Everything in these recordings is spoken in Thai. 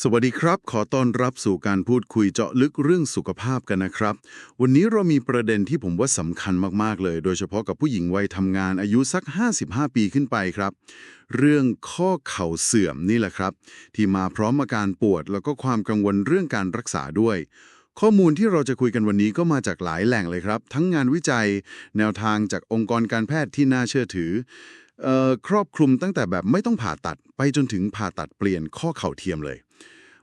สวัสดีครับ ขอต้อนรับสู่การพูดคุยเจาะลึกเรื่องสุขภาพกันนะครับ วันนี้เรามีประเด็นที่ผมว่าสำคัญมาก ๆ เลย โดยเฉพาะกับผู้หญิงวัยทำงานอายุสัก 55 ปีขึ้นไปครับ เรื่องข้อเข่าเสื่อมนี่แหละครับ ที่มาพร้อมอาการปวด แล้วก็ความกังวลเรื่องการรักษาด้วย ข้อมูลที่เราจะคุยกันวันนี้ก็มาจากหลายแหล่งเลยครับ ทั้งงานวิจัย แนวทางจากองค์กรการแพทย์ที่น่าเชื่อถือเอ่อ ครอบคลุมตั้งแต่แบบไม่ต้องผ่าตัดไปจนถึงผ่าตัดเปลี่ยนข้อเข่าเทียมเลย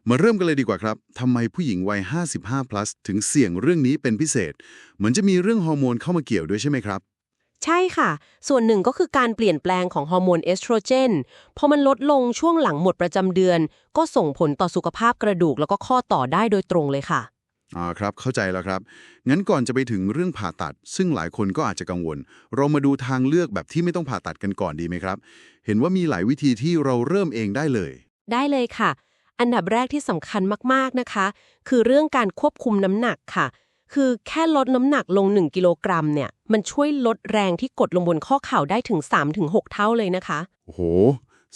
มาเริ่มกันเลยดีกว่าครับทำไมผู้หญิงวัย 55 plus ถึงเสี่ยงเรื่องนี้เป็นพิเศษ เหมือนจะมีเรื่องฮอร์โมนเข้ามาเกี่ยวด้วยใช่ไหมครับ ใช่ค่ะ ส่วนหนึ่งก็คือการเปลี่ยนแปลงของฮอร์โมนเอสโตรเจน พอมันลดลงช่วงหลังหมดประจำเดือน ก็ส่งผลต่อสุขภาพกระดูกแล้วก็ข้อต่อได้โดยตรงเลยค่ะ อ่าครับเข้าใจแล้วครับ งั้นก่อนจะไปถึงเรื่องผ่าตัด ซึ่งหลายคนก็อาจจะกังวล เรามาดูทางเลือกแบบที่ไม่ต้องผ่าตัดกันก่อนดีไหมครับ เห็นว่ามีหลายวิธีที่เราเริ่มเองได้เลย ได้เลยค่ะ อันดับแรกที่สำคัญมากๆนะคะ คือเรื่องการควบคุมน้ำหนักค่ะ คือแค่ลดน้ำหนักลง 1 กิโลกรัมเนี่ย มันช่วยลดแรงที่กดลงบนข้อเข่าได้ถึง 3-6 เท่าเลยนะคะ โอ้โห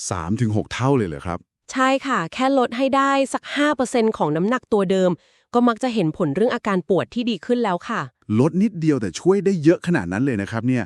3-6 เท่าเลยเหรอครับ ใช่ค่ะ แค่ลดให้ได้สัก 5%ของน้ำหนักตัวเดิม ก็มักจะเห็นผลเรื่องอาการปวดที่ดีขึ้นแล้วค่ะ ลดนิดเดียวแต่ช่วยได้เยอะขนาดนั้นเลยนะครับเนี่ย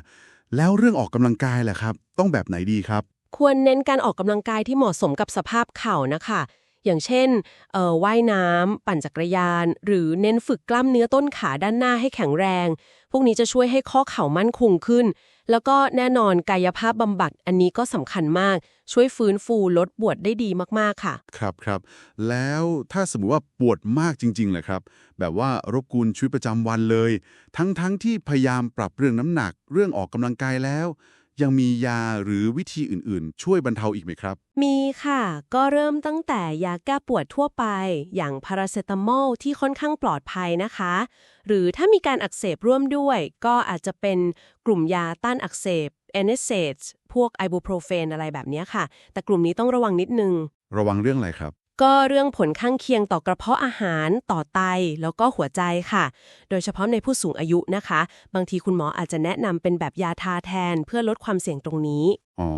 แล้วเรื่องออกกำลังกายล่ะครับ ต้องแบบไหนดีครับ ควรเน้นการออกกำลังกายที่เหมาะสมกับสภาพเข่านะคะ อย่างเช่นเอ่อว่ายน้ำปั่นจักรยาน หรือเน้นฝึกกล้ามเนื้อต้นขาด้านหน้าให้แข็งแรง พวกนี้จะช่วยให้ข้อเข่ามั่นคงขึ้น แล้วก็แน่นอนกายภาพบำบัดอันนี้ก็สำคัญมาก ช่วยฟื้นฟูลดปวดได้ดีมากๆค่ะ ครับครับแล้วถ้าสมมติว่าปวดมากจริงๆแหละครับ แบบว่ารบกวนชีวิตประจำวันเลย ทั้งๆทที่พยายามปรับเรื่องน้ำหนัก เรื่องออกกำลังกายแล้ว ยังมียาหรือวิธีอื่นๆ ช่วยบรรเทาอีกไหมครับ มีค่ะ ก็เริ่มตั้งแต่ยาแก้ปวดทั่วไป อย่างพาราเซตามอลที่ค่อนข้างปลอดภัยนะคะ หรือถ้ามีการอักเสบร่วมด้วย ก็อาจจะเป็นกลุ่มยาต้านอักเสบ n s a i d s พวกไอบูโปรเฟนอะไรแบบเนี้ยค่ะ แต่กลุ่มนี้ต้องระวังนิดนึง ระวังเรื่องอะไรครับ ก็เรื่องผลข้างเคียงต่อกระเพาะอาหารต่อไต แล้วก็หัวใจค่ะ โดยเฉพาะในผู้สูงอายุนะคะ บางทีคุณหมออาจจะแนะนำเป็นแบบยาทาแทนเพื่อลดความเสี่ยงตรงนี้ อ๋อ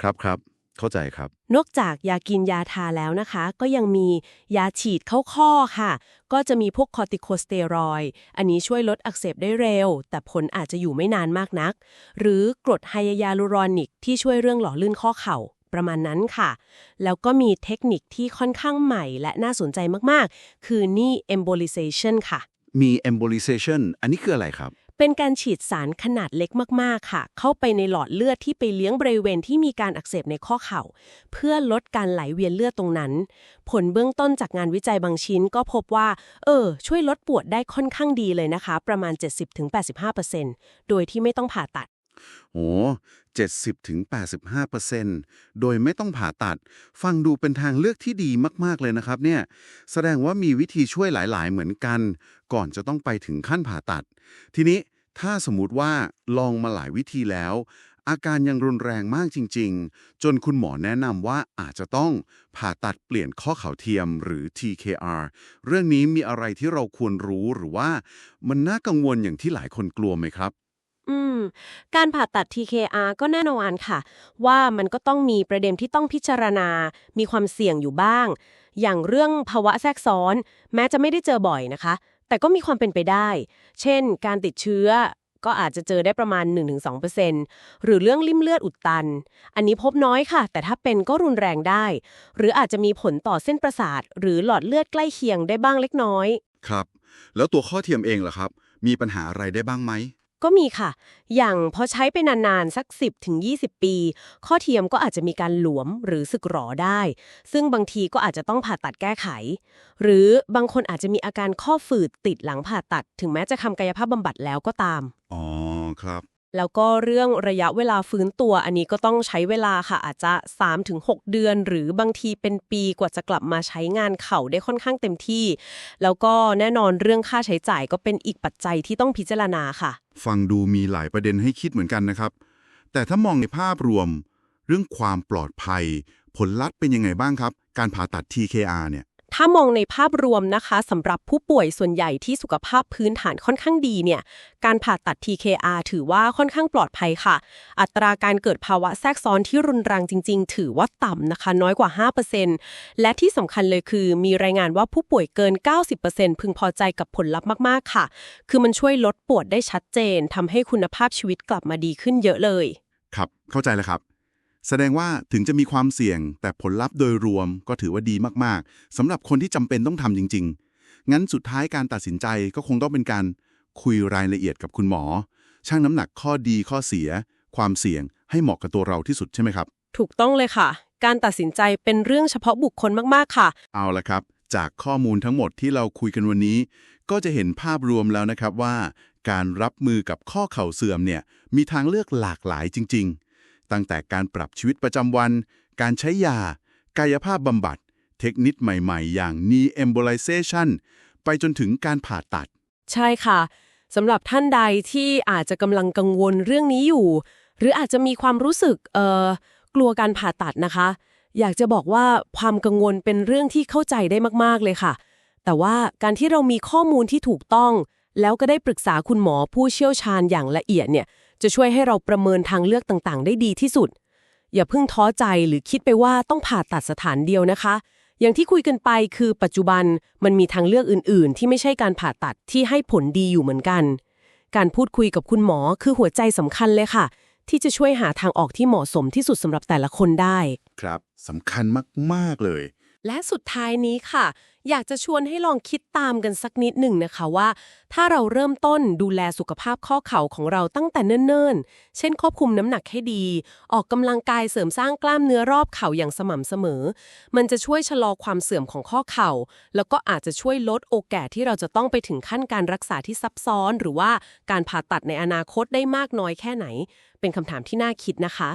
ครับครับ เข้าใจครับ นอกจากยากินยาทาแล้วนะคะ ก็ยังมียาฉีดเข้าข้อค่ะ ก็จะมีพวกคอร์ติโคสเตียรอยด์อันนี้ช่วยลดอักเสบได้เร็ว แต่ผลอาจจะอยู่ไม่นานมากนัก หรือกรดไฮยาลูรอนิกที่ช่วยเรื่องหล่อลื่นข้อเข่า ประมาณนั้นค่ะ แล้วก็มีเทคนิคที่ค่อนข้างใหม่และน่าสนใจมากๆ คือนี่ embolization ค่ะ มี embolization อันนี้คืออะไรครับ เป็นการฉีดสารขนาดเล็กมากๆค่ะ เข้าไปในหลอดเลือดที่ไปเลี้ยงบริเวณที่มีการอักเสบในข้อเข่า เพื่อลดการไหลเวียนเลือดตรงนั้น ผลเบื้องต้นจากงานวิจัยบางชิ้นก็พบว่า เออ ช่วยลดปวดได้ค่อนข้างดีเลยนะคะ ประมาณ 70-85%โดยที่ไม่ต้องผ่าตัด โอ้70ถึง85%โดยไม่ต้องผ่าตัด ฟังดูเป็นทางเลือกที่ดีมากๆเลยนะครับเนี่ย แสดงว่ามีวิธีช่วยหลายๆ เหมือนกัน ก่อนจะต้องไปถึงขั้นผ่าตัด ทีนี้ถ้าสมมติว่าลองมาหลายวิธีแล้ว อาการยังรุนแรงมากจริง ๆ จนคุณหมอแนะนำว่าอาจจะต้องผ่าตัดเปลี่ยนข้อเข่าเทียมหรือ TKR เรื่องนี้มีอะไรที่เราควรรู้หรือว่า มันน่ากังวลอย่างที่หลายคนกลัวไหมครับ การผ่าตัด TKR ก็แน่นอนค่ะ ว่ามันก็ต้องมีประเด็นที่ต้องพิจารณา มีความเสี่ยงอยู่บ้าง อย่างเรื่องภาวะแทรกซ้อน แม้จะไม่ได้เจอบ่อยนะคะ แต่ก็มีความเป็นไปได้ เช่น การติดเชื้อก็อาจจะเจอได้ประมาณ 1-2%หรือเรื่องริ่มเลือดอุดตัน อันนี้พบน้อยค่ะ แต่ถ้าเป็นก็รุนแรงได้ หรืออาจจะมีผลต่อเส้นประสาท หรือหลอดเลือดใกล้เคียงได้บ้างเล็กน้อย ครับ แล้วตัวข้อเทียมเองล่ะครับ มีปัญหาอะไรได้บ้างไหม ก็มีค่ะ อย่างพอใช้ไปนานๆ สัก 10ถึง20 ปี ข้อเทียมก็อาจจะมีการหลวมหรือสึกหรอได้ ซึ่งบางทีก็อาจจะต้องผ่าตัดแก้ไข หรือบางคนอาจจะมีอาการข้อฝืดติดหลังผ่าตัด ถึงแม้จะทำกายภาพบำบัดแล้วก็ตาม อ๋อ ครับ แล้วก็เรื่องระยะเวลาฟื้นตัวอันนี้ก็ต้องใช้เวลาค่ะอาจจะ 3-6 เดือน หรือบางทีเป็นปีกว่าจะกลับมาใช้งานเข่าได้ค่อนข้างเต็มที่ แล้วก็แน่นอนเรื่องค่าใช้จ่ายก็เป็นอีกปัจจัยที่ต้องพิจารณาค่ะ ฟังดูมีหลายประเด็นให้คิดเหมือนกันนะครับ แต่ถ้ามองในภาพรวม เรื่องความปลอดภัย ผลลัพธ์เป็นยังไงบ้างครับ การผ่าตัด TKR เนี่ย ถ้ามองในภาพรวมนะคะสำหรับผู้ป่วยส่วนใหญ่ที่สุขภาพพื้นฐานค่อนข้างดีเนี่ย การผ่าตัด TKR ถือว่าค่อนข้างปลอดภัยค่ะ อัตราการเกิดภาวะแทรกซ้อนที่รุนแรงจริง ๆ ถือว่าต่ำนะคะ น้อยกว่า 5%และที่สำคัญเลยคือมีรายงานว่าผู้ป่วยเกิน 90%พึงพอใจกับผลลัพธ์มาก ๆ ค่ะ คือมันช่วยลดปวดได้ชัดเจนทำให้คุณภาพชีวิตกลับมาดีขึ้นเยอะเลย ครับ เข้าใจแล้วครับ แสดงว่าถึงจะมีความเสี่ยง แต่ผลลัพธ์โดยรวมก็ถือว่าดีมากๆสำหรับคนที่จำเป็นต้องทำจริง ๆ งั้นสุดท้ายการตัดสินใจก็คงต้องเป็นการคุยรายละเอียดกับคุณหมอชั่งน้ำหนักข้อดีข้อเสีย ความเสี่ยงให้เหมาะกับตัวเราที่สุดใช่ไหมครับ ถูกต้องเลยค่ะ การตัดสินใจเป็นเรื่องเฉพาะบุคคลมากๆค่ะ เอาละครับ จากข้อมูลทั้งหมดที่เราคุยกันวันนี้ ก็จะเห็นภาพรวมแล้วนะครับว่า การรับมือกับข้อเข่าเสื่อมเนี่ยมีทางเลือกหลากหลายจริงๆ ตั้งแต่การปรับชีวิตประจำวัน การใช้ยา กายภาพบำบัด เทคนิคใหม่ๆ อย่าง knee embolization ไปจนถึงการผ่าตัด ใช่ค่ะสำหรับท่านใดที่อาจจะกำลังกังวลเรื่องนี้อยู่ หรืออาจจะมีความรู้สึกเอ่อกลัวการผ่าตัดนะคะ อยากจะบอกว่าความกังวลเป็นเรื่องที่เข้าใจได้มากๆเลยค่ะ แต่ว่าการที่เรามีข้อมูลที่ถูกต้อง แล้วก็ได้ปรึกษาคุณหมอผู้เชี่ยวชาญอย่างละเอียดเนี่ย จะช่วยให้เราประเมินทางเลือกต่างๆ ได้ดีที่สุด อย่าเพิ่งท้อใจหรือคิดไปว่าต้องผ่าตัดสถานเดียวนะคะ อย่างที่คุยกันไปคือปัจจุบันมันมีทางเลือกอื่น ๆ ที่ไม่ใช่การผ่าตัดที่ให้ผลดีอยู่เหมือนกัน การพูดคุยกับคุณหมอคือหัวใจสำคัญเลยค่ะ ที่จะช่วยหาทางออกที่เหมาะสมที่สุดสำหรับแต่ละคนได้ ครับสำคัญมาก ๆ เลย และสุดท้ายนี้ค่ะ อยากจะชวนให้ลองคิดตามกันสักนิดหนึ่งนะคะว่า ถ้าเราเริ่มต้นดูแลสุขภาพข้อเข่าของเราตั้งแต่เนิ่นๆ เช่นควบคุมน้ำหนักให้ดี ออกกำลังกายเสริมสร้างกล้ามเนื้อรอบเข่าอย่างสม่ำเสมอ มันจะช่วยชะลอความเสื่อมของข้อเข่า แล้วก็อาจจะช่วยลดโอกาสที่เราจะต้องไปถึงขั้นการรักษาที่ซับซ้อน หรือว่าการผ่าตัดในอนาคตได้มากน้อยแค่ไหน เป็นคำถามที่น่าคิดนะคะ